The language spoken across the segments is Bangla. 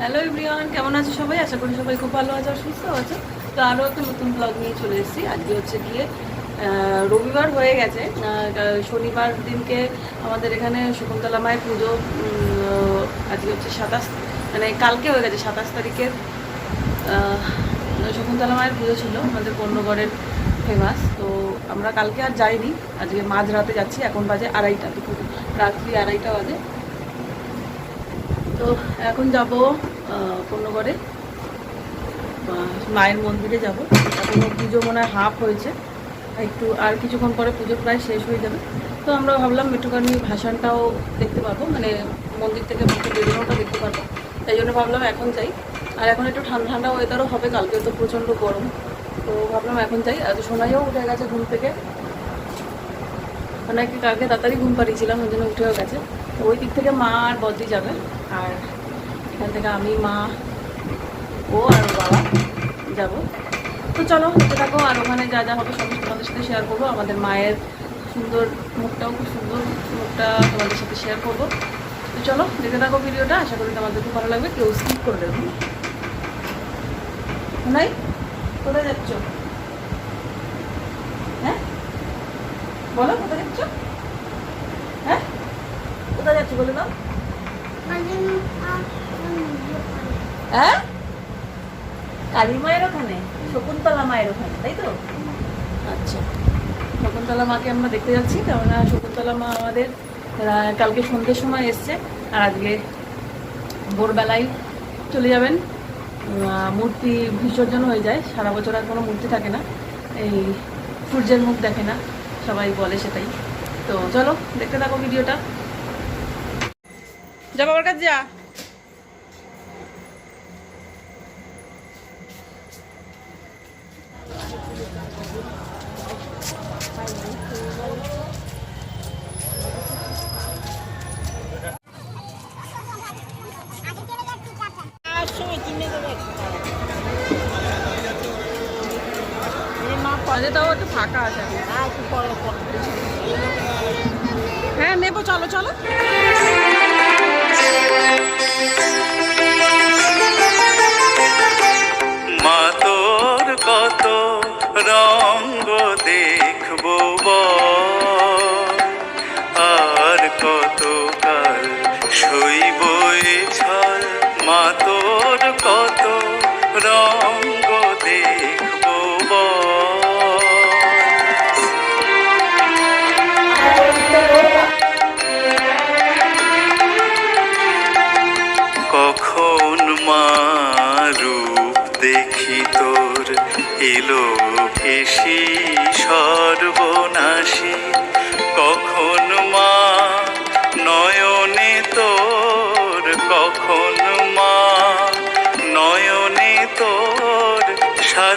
হ্যালো এভরিওয়ান কেমন আছো সবাই? আশা করি সবাই খুব ভালো আছো, সুস্থ আছো। তো আরও একটা নতুন ব্লগ নিয়ে চলে এসেছি। আজকে হচ্ছে গিয়ে রবিবার হয়ে গেছে। শনিবার দিনকে আমাদের এখানে শকুন্তলা মায়ের পুজো আজকে হচ্ছে সাতাশ মানে কালকে হয়ে গেছে সাতাশ তারিখের শকুন্তলা মায়ের পুজো ছিল, আমাদের পণ্যগড়ের ফেমাস তো আমরা কালকে আর যাইনি। আজকে মাঝরাতে যাচ্ছি, এখন বাজে আড়াইটা, দুপুর, রাত্রি আড়াইটা বাজে। তো এখন যাব পণ্যগড়ে আহ, মায়ের মন্দিরে যাব। এখনও পুজো মনে হয় হাফ হয়েছে। একটু আর কিছুক্ষণ পরে পুজো প্রায় শেষ হয়ে যাবে। তো আমরা ভাবলাম একটুখানি ভাসানটাও দেখতে পারব মানে মন্দির থেকে মুখে বেরোনোটা দেখতে পারব তাই জন্য ভাবলাম এখন যাই। আর এখন একটু ঠান্ডা ঠান্ডা ওয়েদারও হবে কালকে তো প্রচণ্ড গরম। তো ভাবলাম এখন যাই। আর সোনাইও উঠে গেছে ঘুম থেকে। ওনাকে কালকে তাড়াতাড়ি ঘুম পাড়িয়েছিলাম ওই জন্য উঠেও গেছে। ওই দিক থেকে মা আর বদ্রি যাবে। আর এখান থেকে আমি, মা, ও আর বাবা যাব। তো চলো, দেখতে থাকো, আর ওখানে যা যা হবে সব তোমাদের সাথে শেয়ার করব। আমাদের মায়ের সুন্দর মুখটাও খুব সুন্দর, মুখটা তোমাদের সাথে শেয়ার করব। তো চলো, দেখতে থাকো ভিডিওটা। আশা করি তোমাদের খুব ভালো লাগবে। কেউ স্কিপ করে দেবো। নাই কোথায় যাচ্ছ? হ্যাঁ? বলো, কোথায় যাচ্ছ? হ্যাঁ? কোথায় যাচ্ছ বলে দাও। হ্যাঁ? কালী মায়ের ওখানে? শকুন্তলা মায়ের ওখানে, তাই তো? আচ্ছা। শকুন্তলা মাকে আমরা দেখতে যাচ্ছি, কেননা শকুন্তলা মা আমাদের কালকে সন্ধ্যের সময় এসছে, আর আজকে ভোরবেলায় চলে যাবেন। মূর্তি বিসর্জন হয়ে যায়, সারা বছর আর কোনো মূর্তি থাকে না। এই সূর্যের মুখ দেখে না, সবাই বলে সেটাই। তো চলো, দেখতে থাকো ভিডিওটা। যা বাবার কাছে যা তাও একটু ফাঁকা আছে। হ্যাঁ নেব চলো চলো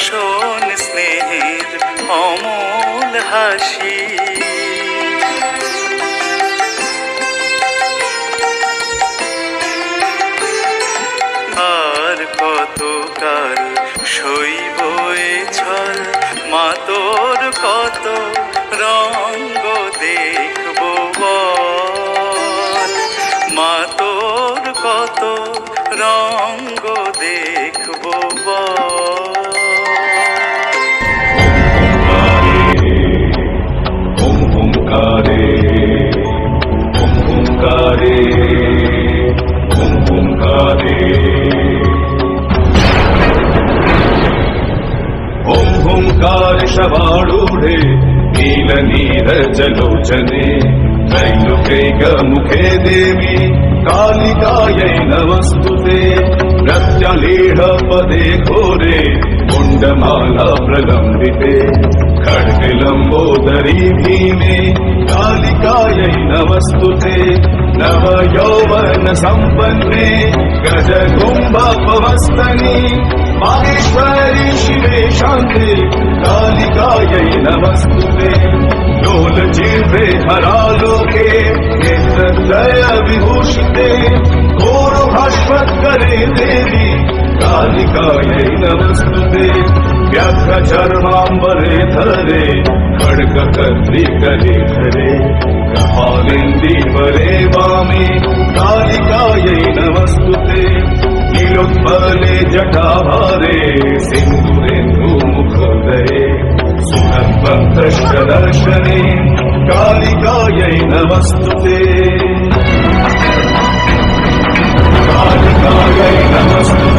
শাসন স্নেহের অমল হাসি। আর কতকাল এ ছল মাতর কত রঙ্গ দেখব বল। মা কত রঙ্গ দেখব বল। ओङ्कार शवाडूढे नीलनीरजलोचने त्रैलोकैकमुखे देवी कालिकायै नमस्तु ते प्रत्यलीढपदे घोरे कुण्डमाला प्रलम्बिते खड्गलम्बोदरी भीमे कालिकायै नमस्तु ते नव यौवन सम्पन्ने गजकुम्भपवस्तनि माहेश्वरि शिवे शान्ते कालिकायै नमस्तु। ते लोलजिह्वे हरालोके नेत्रदय विभूषिते। घोरभाष्वत्करे देवी कालिकायै नमस्तु। ते व्याघ्रचर्माम्बरे धरे खड्गकर्त्री करे धरे। कपालिन्दीवरे वामे कालिकायै नमस्तु। ते नीलोत्पले जटाभारे सिन्दुरेन्दु मुखोदये सुखद्वन्तश्च दर्शने कालिकायै नमस्तुते कालिकायै नमस्तुते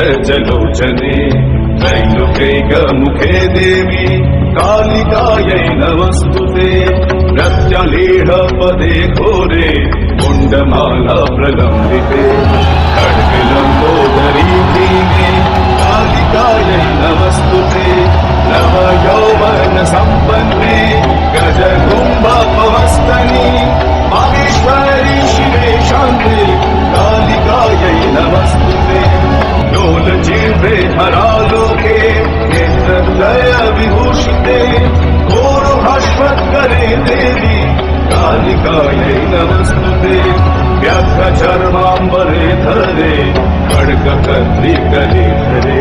గజలోచనే రైలు ముఖే దేవి కాళికాయై నమస్తుతే ప్రత్యలీఢ పదే ఘోరే కుండమాల ప్రలంబితే. కడ్విలంబోదరీ దేవి కాళికాయై నమస్తే व्यर्थचर्माम्बरे धरे खड्गकर्त्रिकरे धरे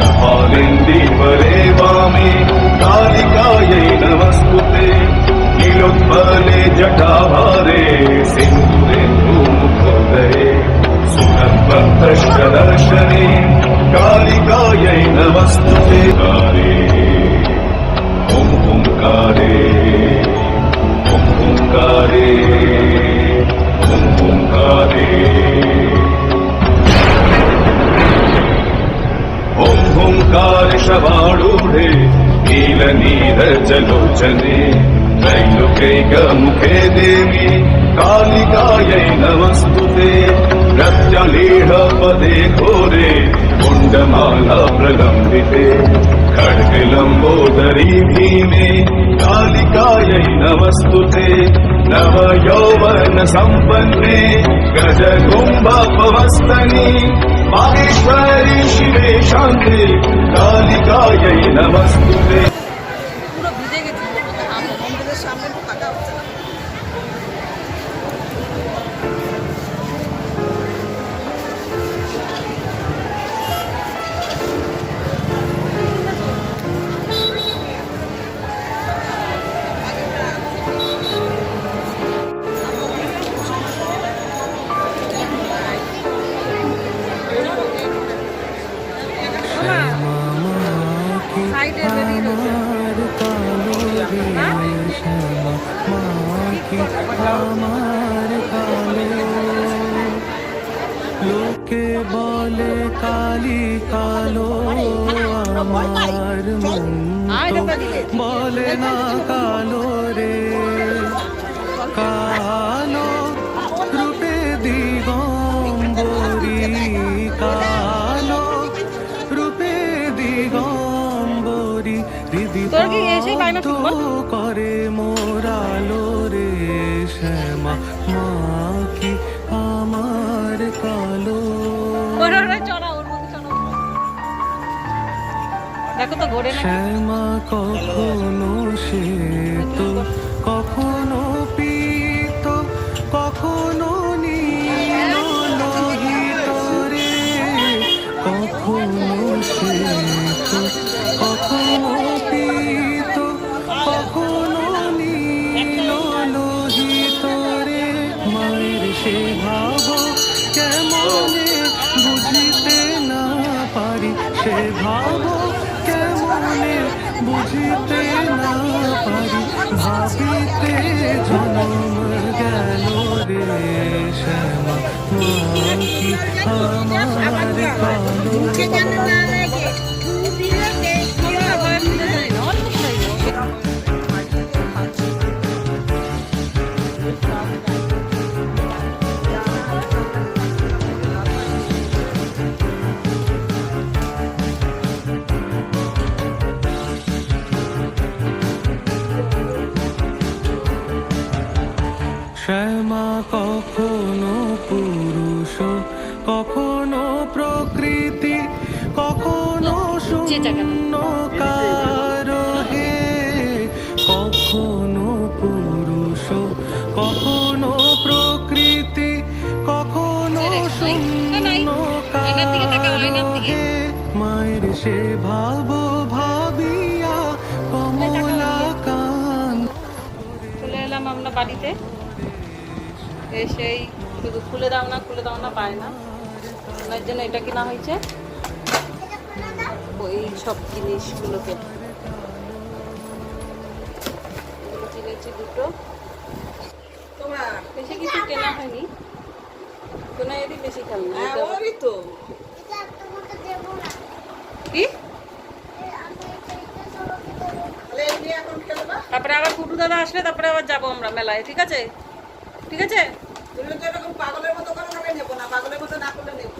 कपालिन्दीवरे वामे कालिकायै नमस्तुते नीलोत्पले जटाभारे सिन्दुरेन्दुमुखोदये सुखद्वन्तश्च दर्शने कालिकायै नमस्तुते कारे ॐ ముఖే దేవి కాళికాయై నమస్తుతే రక్తలీఢ పదే ఘోరే కుండమాల ప్రలంబితే ఖడ్గలంబోదరీ భీమే కాళికాయై నమస్తుతే నవ యౌవన సంపన్నే గజ కుంభ పవస్తని మాగేశ్వరి శివే శాంతి కాళికాయై నమస్తుతే আমার কালো লোকে বলে কালি কালো আমার বলে না কালো রে। কালো তোর কি এসে বায়না? করে মোরালো রে শ্যামা মা কি আমার কালো? দেখো তো ঘোরে শ্যামা কখনো সে তো কখনো পিত কখনো নীল লোহিত রে কখনো সে তো কখনো রে শ্যামা মা কি আমার কালো শ্যামা কখনো পুরুষ কখনো প্রকৃতি কখনো যে জায়গাটা। শূন্য কারহে কখনো পুরুষ কখনো প্রকৃতি কখনো শূন্য কারহে মায়ের সে ভাব ভাবিয়া কমলা কান। চলে এলাম আমরা বাড়িতে। এসেই শুধু খুলে দাও না খুলে দাও না পায় না। ওনার জন্য এটা কেনা হয়েছে। ওই সব জিনিসগুলোকে। কিনেছি দুটো। বেশি কিছু কেনা হয়নি। কোনো এরই বেশি খেল না। কি? তারপরে আবার কুটু দাদা আসলে তারপরে আবার যাব আমরা মেলায় ঠিক আছে? ঠিক আছে? তুমি তো এরকম পাগলের মতো করো না নেব না পাগলের মতো না করলে নেব।